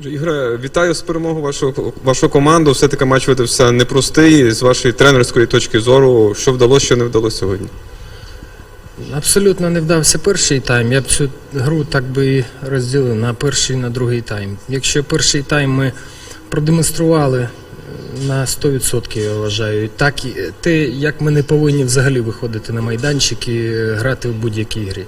Ігоре, вітаю з перемогою вашого, вашу команду. Все-таки матч видався непростий. З вашої тренерської точки зору, що вдалося, що не вдалося сьогодні. Абсолютно не вдався перший тайм. Я б цю гру так би і розділив на перший і на другий тайм. Якщо перший тайм ми продемонстрували е, на 100%, я вважаю, так і те, як ми не повинні взагалі виходити на майданчик і грати в будь-якій грі.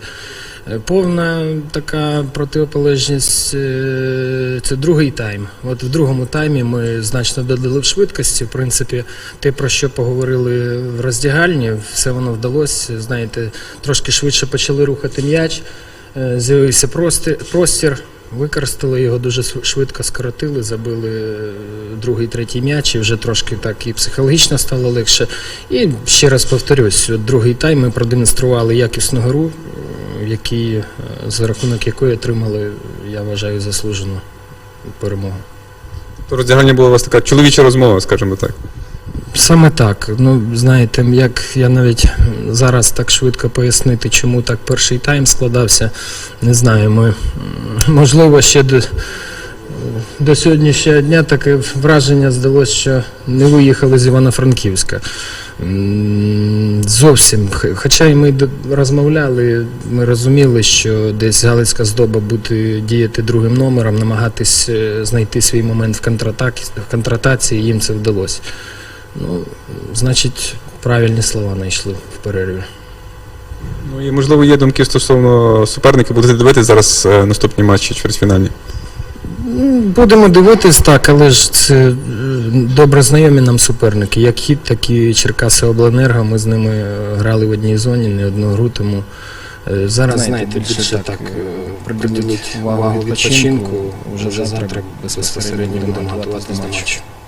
Повна така протиполежність е, це другий тайм. От в другому таймі ми значно додали в швидкості. В принципі, те, про що поговорили в роздягальні, все воно вдалося. Знаєте, трошки швидше почали рухати м'яч, е, з'явився простір. Використали його дуже швидко скоротили, забили е, другий, третій м'яч, і вже трошки так і психологічно стало легше. І ще раз повторюсь, другий тайм ми продемонстрували якісну гру, в якій, е, за рахунок якої отримали, я вважаю, заслужену перемогу. То роздягання була у вас така чоловіча розмова, скажімо так. Саме так. Ну, знаєте, як я навіть зараз так швидко пояснити, чому так перший тайм складався, не знаю. Ми, можливо, ще до, до сьогоднішнього дня таке враження здалося, що не виїхали з Івано-Франківська. Зовсім. Хоча й ми розмовляли, ми розуміли, що десь Галицька здоба буде діяти другим номером, намагатись е, знайти свій момент в в контратації, їм це вдалося. Ну, значить, правильні слова знайшли в перерві. Ну і можливо є думки стосовно суперників. Будете дивитися зараз е, наступні матчі чвертьфінальні. Будемо дивитись так, але ж це е, добре знайомі нам суперники. Як хід, так і Черкаси Обленерго. Ми з ними е, грали в одній зоні, не одну гру, тому е, зараз знаєте, більше так приділіть увагу відпочинку. Вже завтра безпосередньо будемо готувати до матчу.